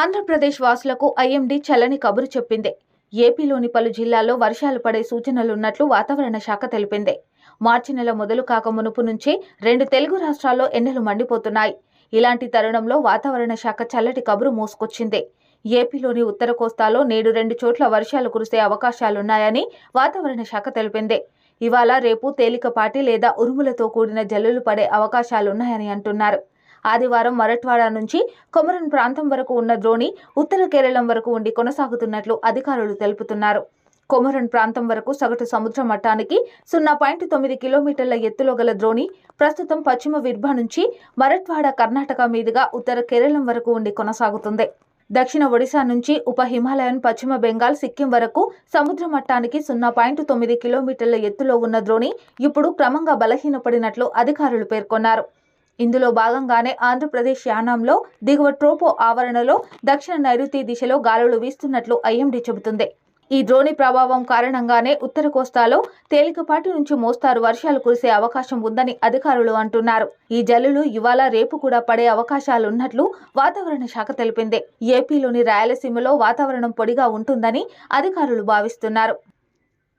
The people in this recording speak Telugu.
ఆంధ్రప్రదేశ్ వాసులకు ఐఎండీ చల్లని కబురు చెప్పింది. ఏపీలోని పలు జిల్లాల్లో వర్షాలు పడే సూచనలున్నట్లు వాతావరణ శాఖ తెలిపింది. మార్చి నెల మొదలు కాక మునుపు నుంచి రెండు తెలుగు రాష్ట్రాల్లో ఎండలు మండిపోతున్నాయి. ఇలాంటి తరుణంలో వాతావరణ శాఖ చల్లటి కబురు మోసుకొచ్చింది. ఏపీలోని ఉత్తర కోస్తాలో నేడు రెండు చోట్ల వర్షాలు కురిసే అవకాశాలున్నాయని వాతావరణ శాఖ తెలిపింది. ఇవాళ రేపు తేలికపాటి లేదా ఉరుములతో కూడిన జల్లులు పడే అవకాశాలున్నాయని అంటున్నారు. ఆదివారం మరట్వాడ నుంచి కొమరన్ ప్రాంతం వరకు ఉన్న ద్రోణి ఉత్తర కేరళం వరకు ఉండి కొనసాగుతున్నట్లు అధికారులు తెలుపుతున్నారు. కొమరన్ ప్రాంతం వరకు సగటు సముద్ర మట్టానికి సున్నా పాయింట్ తొమ్మిది కిలోమీటర్ల ఎత్తులో గల ద్రోణి ప్రస్తుతం పశ్చిమ విర్భ నుంచి మరట్వాడ కర్ణాటక మీదుగా ఉత్తర కేరళం వరకు ఉండి కొనసాగుతుంది. దక్షిణ ఒడిశా నుంచి ఉప హిమాలయన్ పశ్చిమ బెంగాల్ సిక్కిం వరకు సముద్ర మట్టానికి సున్నా పాయింట్ తొమ్మిది కిలోమీటర్ల ఎత్తులో ఉన్న ద్రోణి ఇప్పుడు క్రమంగా బలహీనపడినట్లు అధికారులు పేర్కొన్నారు. ఇందులో భాగంగానే ఆంధ్రప్రదేశ్ యానాంలో దిగువ ట్రోపో ఆవరణలో దక్షిణ నైరుతి దిశలో గాలులు వీస్తున్నట్లు ఐఎండీ చెబుతుంది. ఈ ద్రోణి ప్రభావం కారణంగానే ఉత్తర కోస్తాలో తేలికపాటి నుంచి మోస్తారు వర్షాలు కురిసే అవకాశం ఉందని అధికారులు అంటున్నారు. ఈ జల్లులు ఇవాళ రేపు కూడా పడే అవకాశాలున్నట్లు వాతావరణ శాఖ తెలిపింది. ఏపీలోని రాయలసీమలో వాతావరణం పొడిగా ఉంటుందని అధికారులు భావిస్తున్నారు.